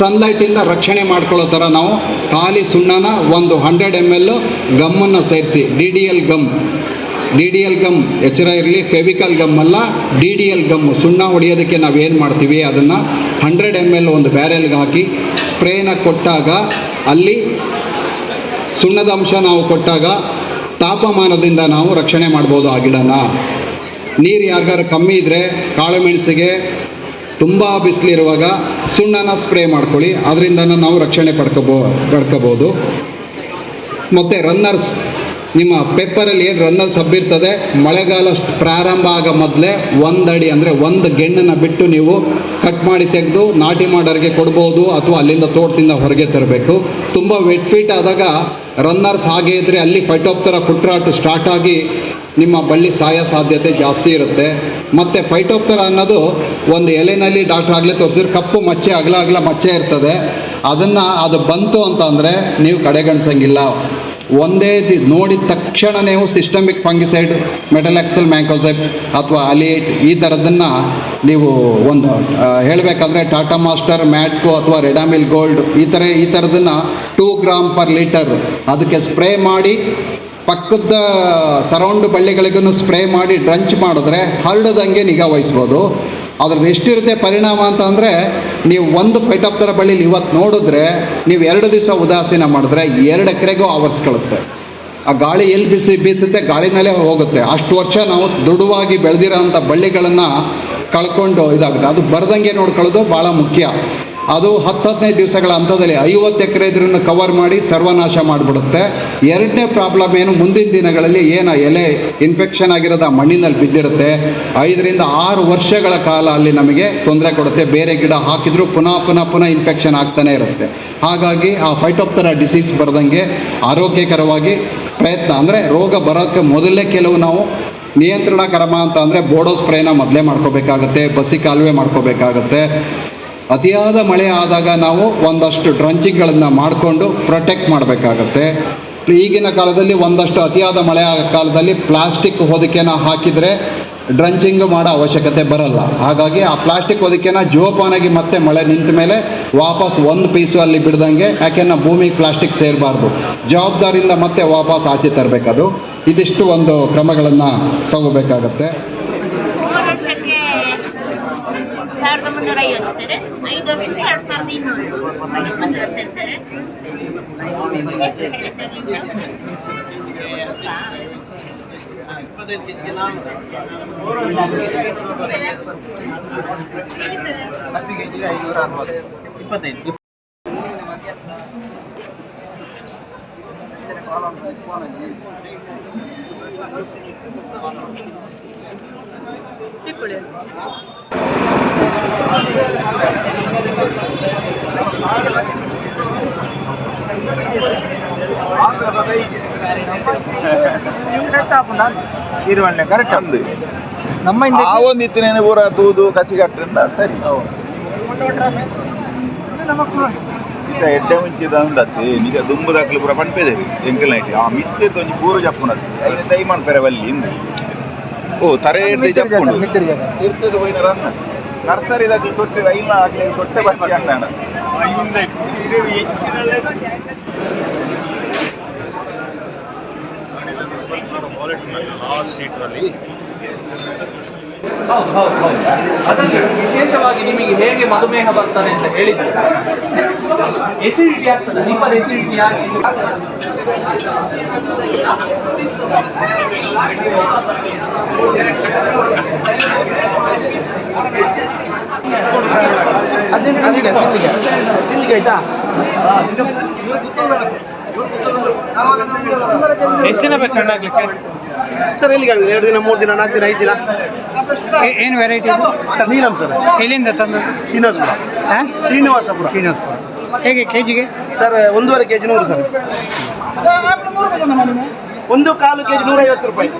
ಸನ್ಲೈಟಿಂದ ರಕ್ಷಣೆ ಮಾಡ್ಕೊಳ್ಳೋ ಥರ ನಾವು ಖಾಲಿ ಸುಣ್ಣನ ಒಂದು ಹಂಡ್ರೆಡ್ ಎಂ ಎಲ್ಲು ಗಮ್ಮನ್ನು ಸೇರಿಸಿ D D L gum. D D L gum ಎಚ್ಚರ ಇರಲಿ, ಫೆವಿಕಲ್ ಗಮ್ ಅಲ್ಲ ಡಿ ಡಿ ಎಲ್ ಗಮ್. ಸುಣ್ಣ ಹೊಡೆಯೋದಕ್ಕೆ ನಾವು ಏನು ಮಾಡ್ತೀವಿ, ಅದನ್ನು ಹಂಡ್ರೆಡ್ ಎಂ ಎಲ್ ಒಂದು ಬ್ಯಾರೆಲ್ಗೆ ಹಾಕಿ, ಸ್ಪ್ರೇನ ಕೊಟ್ಟಾಗ ಅಲ್ಲಿ ಸುಣ್ಣದ ಅಂಶ ನಾವು ಕೊಟ್ಟಾಗ ತಾಪಮಾನದಿಂದ ನಾವು ರಕ್ಷಣೆ ಮಾಡ್ಬೋದು ಆ ಗಿಡನ. ನೀರು ಯಾರಿಗಾರು ಕಮ್ಮಿ ಇದ್ದರೆ ಕಾಳು ಮೆಣಸಿಗೆ, ತುಂಬ ಬಿಸಿಲಿರುವಾಗ ಸುಣ್ಣನ ಸ್ಪ್ರೇ ಮಾಡ್ಕೊಳ್ಳಿ. ಅದರಿಂದ ನಾವು ರಕ್ಷಣೆ ಪಡ್ಕೋಬೋ, ಪಡ್ಕೋಬೋದು. ಮತ್ತು ರನ್ನರ್ಸ್ ನಿಮ್ಮ ಪೇಪರಲ್ಲಿ ಏನು ರನ್ನರ್ಸ್ ಹಬ್ಬಿರ್ತದೆ ಮಳೆಗಾಲ ಪ್ರಾರಂಭ ಆಗ ಮೊದಲೇ ಒಂದು ಅಡಿ ಅಂದರೆ ಒಂದು ಗೆಣ್ಣನ್ನು ಬಿಟ್ಟು ನೀವು ಕಟ್ ಮಾಡಿ ತೆಗೆದು ನಾಟಿ ಮಾಡೋರಿಗೆ ಕೊಡ್ಬೋದು ಅಥವಾ ಅಲ್ಲಿಂದ ತೋಟದಿಂದ ಹೊರಗೆ ತರಬೇಕು. ತುಂಬ ವೆಟ್ ಫೀಟ್ ಆದಾಗ ರನ್ನರ್ಸ್ ಹಾಗೆ ಇದ್ದರೆ ಅಲ್ಲಿ ಫೈಟೋಪ್ತರ ಥರ ಸ್ಟಾರ್ಟ್ ಆಗಿ ನಿಮ್ಮ ಬಳ್ಳಿ ಸಾಯೋ ಸಾಧ್ಯತೆ ಜಾಸ್ತಿ ಇರುತ್ತೆ. ಮತ್ತು ಫೈಟೋಪ್ತರ ಅನ್ನೋದು ಒಂದು ಎಲೆನಲ್ಲಿ ಡಾಕ್ಟ್ರ್ ಆಗಲೇ ತೋರಿಸಿದ್ರೆ, ಕಪ್ಪು ಮಚ್ಚೆ, ಅಗಲ ಅಗಲ ಮಚ್ಚೆ ಇರ್ತದೆ. ಅದನ್ನು ಅದು ಬಂತು ಅಂತಂದರೆ ನೀವು ಕಡೆಗಣಿಸಂಗಿಲ್ಲ. ಒಂದೇ ದಿ, ನೋಡಿದ ತಕ್ಷಣ ನೀವು ಸಿಸ್ಟಮಿಕ್ ಫಂಗಿಸೈಡ್ ಮೆಟಲೆಕ್ಸಲ್ ಮ್ಯಾಂಕೋಸೈಪ್ ಅಥವಾ ಅಲಿಯೇಟ್ ಈ ಥರದನ್ನು ನೀವು ಒಂದು ಹೇಳಬೇಕಂದ್ರೆ ಟಾಟಾ ಮಾಸ್ಟರ್, ಮ್ಯಾಟ್ಕೋ ಅಥವಾ ರೆಡಾಮಿಲ್ ಗೋಲ್ಡ್ ಈ ಥರ ಈ ಥರದನ್ನು ಟೂ ಗ್ರಾಮ್ ಪರ್ ಲೀಟರ್ ಅದಕ್ಕೆ ಸ್ಪ್ರೇ ಮಾಡಿ ಪಕ್ಕದ ಸರೌಂಡ್ ಬಳ್ಳಿಗಳಿಗೂ ಸ್ಪ್ರೇ ಮಾಡಿ ಡ್ರಂಚ್ ಮಾಡಿದ್ರೆ ಹರಡದಂಗೆ ನಿಗಾ ವಹಿಸ್ಬೋದು. ಅದ್ರದ್ದು ಎಷ್ಟಿರುತ್ತೆ ಪರಿಣಾಮ ಅಂತ ಅಂದರೆ ನೀವು ಒಂದು ಫೈಟಾಪ್ತರ ಬಳ್ಳಿಲಿ ಇವತ್ತು ನೋಡಿದ್ರೆ ನೀವು ಎರಡು ದಿವಸ ಉದಾಸೀನ ಮಾಡಿದ್ರೆ ಎರಡು ಎಕರೆಗೂ ಆವರಿಸ್ಕೊಳ್ಳುತ್ತೆ ಆ ಗಾಳಿ ಎಲ್ಲಿ ಬಿಸಿ ಬೀಸುತ್ತೆ? ಗಾಳಿನಲ್ಲೇ ಹೋಗುತ್ತೆ. ಅಷ್ಟು ವರ್ಷ ನಾವು ದೃಢವಾಗಿ ಬೆಳೆದಿರೋ ಅಂಥ ಬಳ್ಳಿಗಳನ್ನು ಕಳ್ಕೊಂಡು ಇದಾಗುತ್ತೆ. ಅದು ಬರದಂಗೆ ನೋಡ್ಕೊಳ್ಳೋದು ಭಾಳ ಮುಖ್ಯ. ಅದು ಹತ್ತು ಹದಿನೈದು ದಿವಸಗಳ ಹಂತದಲ್ಲಿ ಐವತ್ತು ಎಕರೆ ಇದ್ರನ್ನು ಕವರ್ ಮಾಡಿ ಸರ್ವನಾಶ ಮಾಡಿಬಿಡುತ್ತೆ. ಎರಡನೇ ಪ್ರಾಬ್ಲಮ್ ಏನು? ಮುಂದಿನ ದಿನಗಳಲ್ಲಿ ಏನು ಎಲೆ ಇನ್ಫೆಕ್ಷನ್ ಆಗಿರೋದು ಮಣ್ಣಿನಲ್ಲಿ ಬಿದ್ದಿರುತ್ತೆ. ಐದರಿಂದ ಆರು ವರ್ಷಗಳ ಕಾಲ ಅಲ್ಲಿ ನಮಗೆ ತೊಂದರೆ ಕೊಡುತ್ತೆ. ಬೇರೆ ಗಿಡ ಹಾಕಿದರೂ ಪುನಃ ಪುನಃ ಪುನಃ ಇನ್ಫೆಕ್ಷನ್ ಆಗ್ತಾನೆ ಇರುತ್ತೆ. ಹಾಗಾಗಿ ಆ ಫೈಟೋಪ್ತರ ಡಿಸೀಸ್ ಬರದಂಗೆ ಆರೋಗ್ಯಕರವಾಗಿ ಪ್ರಯತ್ನ, ಅಂದರೆ ರೋಗ ಬರೋಕ್ಕೆ ಮೊದಲೇ ಕೆಲವು ನಾವು ನಿಯಂತ್ರಣ ಕ್ರಮ ಅಂತ ಅಂದರೆ ಬೋಡೋ ಸ್ಪ್ರೇನ ಮೊದಲೇ ಮಾಡ್ಕೋಬೇಕಾಗತ್ತೆ, ಬಸಿ ಕಾಲುವೆ ಮಾಡ್ಕೋಬೇಕಾಗತ್ತೆ. ಅತಿಯಾದ ಮಳೆ ಆದಾಗ ನಾವು ಒಂದಷ್ಟು ಡ್ರಂಚಿಂಗ್ಗಳನ್ನು ಮಾಡಿಕೊಂಡು ಪ್ರೊಟೆಕ್ಟ್ ಮಾಡಬೇಕಾಗತ್ತೆ. ಈಗಿನ ಕಾಲದಲ್ಲಿ ಒಂದಷ್ಟು ಅತಿಯಾದ ಮಳೆ ಆಗೋ ಕಾಲದಲ್ಲಿ ಪ್ಲಾಸ್ಟಿಕ್ ಹೊದಿಕೆನ ಹಾಕಿದರೆ ಡ್ರಂಚಿಂಗ್ ಮಾಡೋ ಅವಶ್ಯಕತೆ ಬರಲ್ಲ. ಹಾಗಾಗಿ ಆ ಪ್ಲಾಸ್ಟಿಕ್ ಹೊದಿಕೆನ ಜೋಪಾನಾಗಿ ಮತ್ತೆ ಮಳೆ ನಿಂತ ಮೇಲೆ ವಾಪಸ್ ಒಂದು ಪೀಸು ಅಲ್ಲಿ ಬಿಡ್ದಂಗೆ ಯಾಕೆಂದ್ರೆ ಭೂಮಿಗೆ ಪ್ಲಾಸ್ಟಿಕ್ ಸೇರಬಾರ್ದು. ಜವಾಬ್ದಾರಿಯಿಂದ ಮತ್ತೆ ವಾಪಸ್ ಆಚೆ ತರಬೇಕದು. ಇದಿಷ್ಟು ಒಂದು ಕ್ರಮಗಳನ್ನು ತಗೋಬೇಕಾಗತ್ತೆ ಮೂರು ವರ್ಷಕ್ಕೆ ಸಾವಿರದ ಮುನ್ನೂರ ಐವತ್ತು ಸರ್? ಐದು ವರ್ಷಕ್ಕೆ ಎರಡು ಸಾವಿರದ ಇರುವಳ್ಳೆ ಕರೆಕ್ಟ್ ಅಂದು ನಮ್ಮ ಆ ಒಂದು ಇತ್ತಿನ ಪೂರ ತೂದು ಕಸಿ ಕಟ್ಟರಿಂದ ಸರಿ. ಇತ ಎಡ್ಡೆ ಮುಂಚಿದ ಉಂಡತ್ತೆ ನಿಜ ದುಂಬುದಾಕ್ಲು ಪೂರ ಪಂಪೆದೆ ಎಂಕಲ್ ನೈಟ್ ಆ ಮಿತ್ತೆ ಒಂಜಿ ಪೂರ ಜಪ್ಪುನದ್ದು ಐನ ದೈ ಮಾಡ್ತಾರೆ ಬಲ್ಲಿ ಇಂದು. ಓ ತರೆ ಜಪ್ಪುಂಡು ಇರ್ತದೆ ಹೋಯ್ನ ರನ್ನ ನರ್ಸರಿದಾಗ್ಲಿ ತೊಟ್ಟೆ ಐನ ಆಗ್ಲಿ ತೊಟ್ಟೆ ಬರ್ತಿ ಅಣ್ಣ ಹೌದು ಹೌದು ಹೌದು. ಅದರಲ್ಲಿ ವಿಶೇಷವಾಗಿ ನಿಮಗೆ ಹೇಗೆ ಮಧುಮೇಹ ಬರ್ತದೆ ಅಂತ ಹೇಳಿದ್ರೆ. ಎಸಿಡಿಟಿ ಆಗ್ತದೆ? ನಿಮ್ಮಲ್ಲಿ ಎಸಿಡಿಟಿ ಆಗಿ ಅದೇನು ತಿನ್ಲಿಕ್ಕೆ ತಿನ್ಲಿಕ್ಕೆ ತಿನ್ಲಿಕ್ಕೆ ಆಯ್ತಾ? ಎಷ್ಟು ದಿನ ಬೇಕು ಕಣ್ಣಾಗ್ಲಿಕ್ಕೆ ಸರ್ ಎಲ್ಲಿಗೆ ಆಗಿದೆ ಎರಡು ದಿನ ಮೂರು ದಿನ ನಾಲ್ಕು ದಿನ ಐದು ದಿನ? ಏನು ವೆರೈಟಿ ಸರ್ ನೀಲಂ ಸರ್. ಎಲ್ಲಿಂದ ತಂದು ಶ್ರೀನಿವಾಸಪುರ. ಹಾಂ? ಶ್ರೀನಿವಾಸಪುರ. ಶ್ರೀನಿವಾಸಪುರ. ಹೇಗೆ ಕೆ ಜಿಗೆ ಸರ್, ಒಂದೂವರೆ ಕೆ ಜಿ ನೂರು ಸರ್ ಒಂದು ಕಾಲು ಕೆ ಜಿ ನೂರೈವತ್ತು ರೂಪಾಯಿ